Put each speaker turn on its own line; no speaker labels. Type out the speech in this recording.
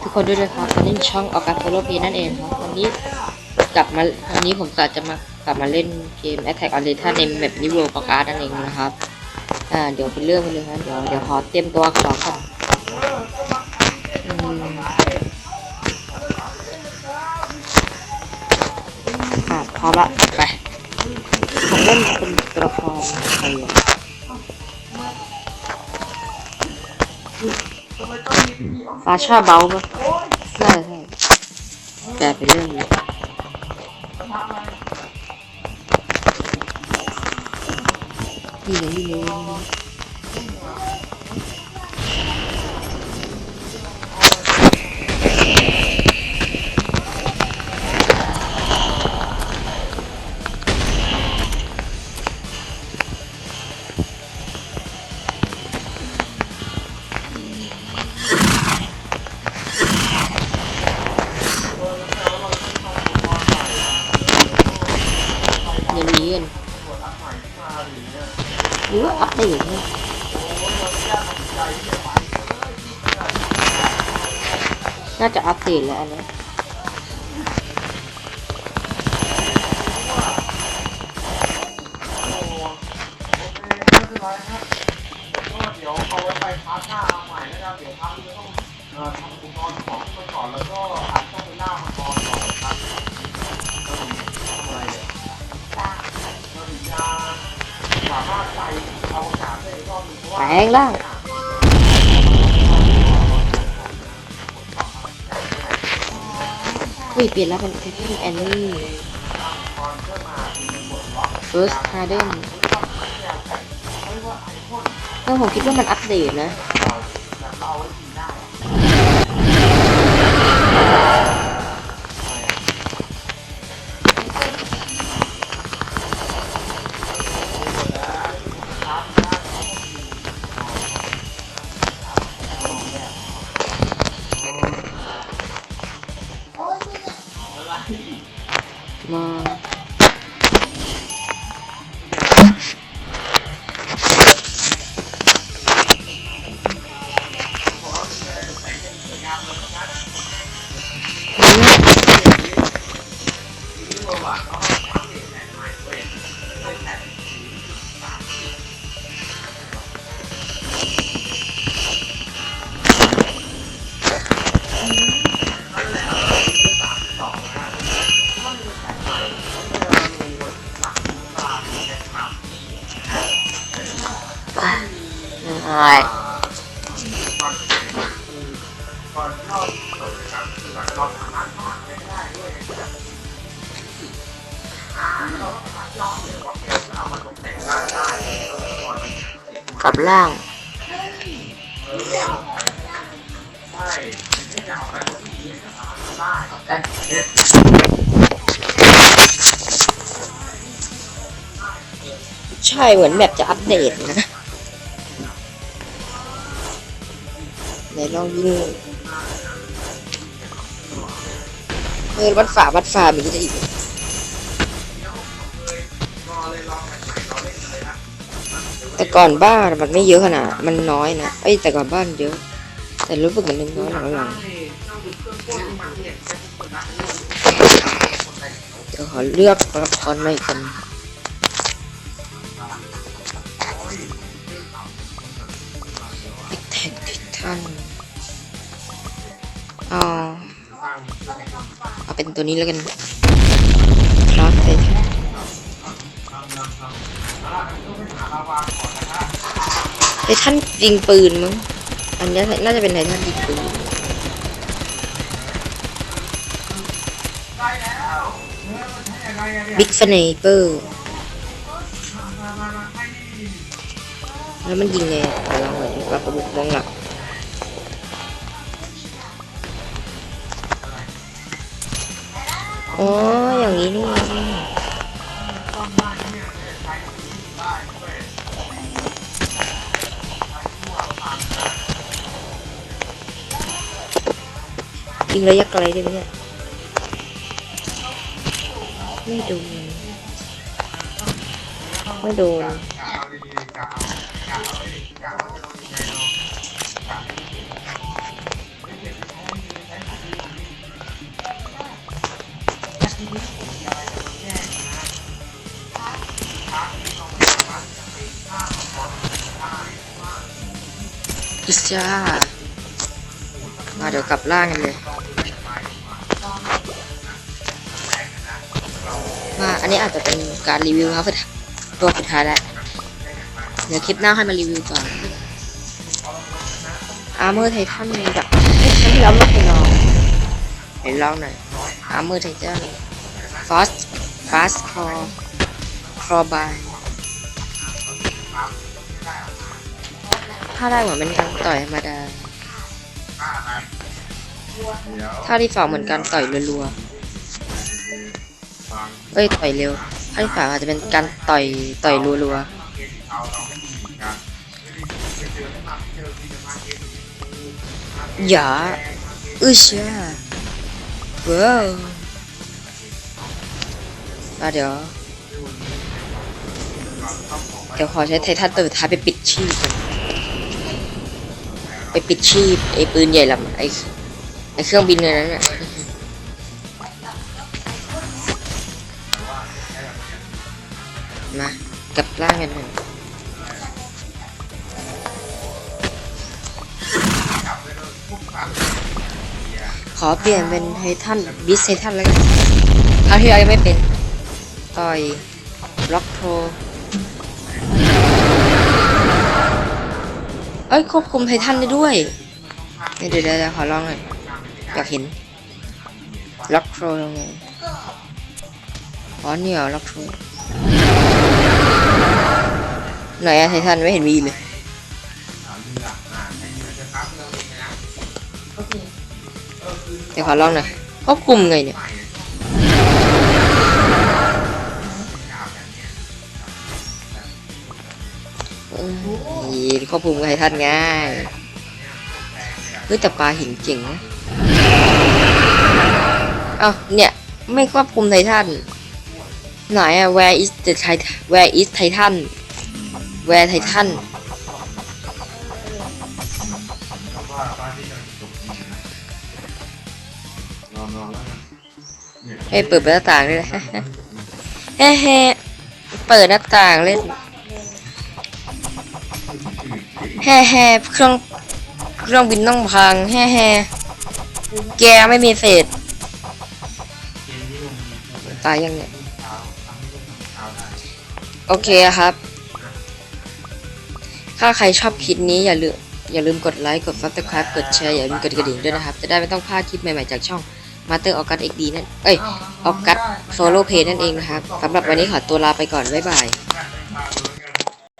ทุกคนด้วยนะครับตอนนี้ช่องออกาโฟโลพีนั่นเองครับวันนี้กลับมาวันนี้ผมจะมากลับมาเล่นเกม Attack on Titan ในแบบนิเวลประกาศนั่นเองนะครับอ่าเดี๋ยวเป็นเรื่องไปเลยครับเดี๋ยวเดี๋ยวขอเตรียมตัวของก่อนอืมอะพร้อมละไปผมเล่นเป็นตัวละครใครอะ ฟาชาเบลปะใหรือว่าเซียน่าจะอัปเดตแล้วอันเนี้ย
เดี๋ยวเอาไว้ไปพาร์ทหน้าเอาใหม่นะครับเดี๋ยวพาร์ทนี้ต้องทำอุปกรณ์ของขึ้นมาก่อนแล้วก็ อีกรอบหนึง
แลงร่างอุ้ยเปลี่ยนแล้วเป็นเทปเป็นแอนนี่เฟิร์สฮาร์เดนแล้วผมคิดว่ามันอัปเดตนะ มาใช่กลับล่าง ใช่เหมือนแบบจะอัปเดตนะ ไหนลองยิงเออวัดฝาวัดฝามีจะอีกแต่ก่อนบ้านมันไม่เยอะขนาดมันน้อยนะเอ้แต่ก่อนบ้านเยอะ แต่รู้สึกมันน้อยหลังๆเดี๋ยวขอเลือกละครใหม่กันแท็กทิทัน เอาเอาเป็นตัวนี้แล้วกันครับไททันไททันยิงปืนมั้ง อันนี้น่าจะเป็นไททันยิงปืนบิ๊กสไนเปอร์แล้วมันยิงไงลองหน่อยดีกว่าประบุกมองหลัก โอ๋ออย่างนี้นี่ยิงระยะไกลได้ไหมเนี่ยไม่โดนไม่โดน
อิจ้ามาเดี๋ยวกลับล่างกันเลย มาอันนี้อาจจะเป็นการรีวิวครับตัวสุดท้ายแล้ว เดี๋ยวคลิปหน้าให้มารีวิวก่อนอาร์เมอร์ไททันแบบครั้งที่แล้วไม่ลองเดี๋ยวลองหน่อยอาร์เมอร์ไททันฟาสฟาสคอครอบาย ถ้าได้เหมือนเป็นการต่อยธรรมดาถ้าที่สองเหมือนการต่อยรัวๆเอ้ยต่อยเร็วถ้าที่สามอาจจะเป็นการต่อยต่อยรัวๆอย่าอือเชี่ยว้าวอะเดี๋ยวเดี๋ยวขอใช้ไททันตัวท้ายไปปิดชีพ ไปปิดชีพไอ้ปืนใหญ่ลำไอ้ไอ้เครื่องบินเลยนั้นน่ะมากลับร่างกันหนึ่งขอเปลี่ยนเป็นไททันบิสไททันแล้วกันครั้งที่เรายังไม่เป็น ต่อยล็อกโทร เอ้ยควบคุมไททันได้ด้วยเดี๋ยวเดี๋ยวเดี๋ยวขอลองหน่อยอยากเห็นล็อกโทรยังไงอ๋อเนี่ยล็อกโทรไหนอะไททันไม่เห็นมีเลยเดี๋ยวขอลองหน่อยควบคุมไงเนี่ย เอ้ยควบคุมไททันง่ายเฮ้ยแต่ปลาหินเจ๋งนะเอ้าเนี่ย ไม่ควบคุมไททันไหนอะ where is the Titan where is Titan where Titan ให้เปิดหน้าต่างด้วยนะเฮ้เฮ้เปิดหน้าต่างเล่น แฮ่แฮ่เครื่องเครื่องบินต้องพังแฮ่แฮ่แกไม่มีเศษ ตายยังเนี่ย โอเคครับ ถ้าใครชอบคลิปนี้อย่าลืมอย่าลืมกดไลค์กด subscribe กดแชร์อย่าลืมกดกระดิ่งด้วยนะครับ จะได้ไม่ต้องพลาดคลิปใหม่ ๆ จากช่อง Master of God XD นั่นเอ้ย of God Solo Play นั่นเองนะครับสำหรับวันนี้ขอตัวลาไปก่อน บ๊ายบาย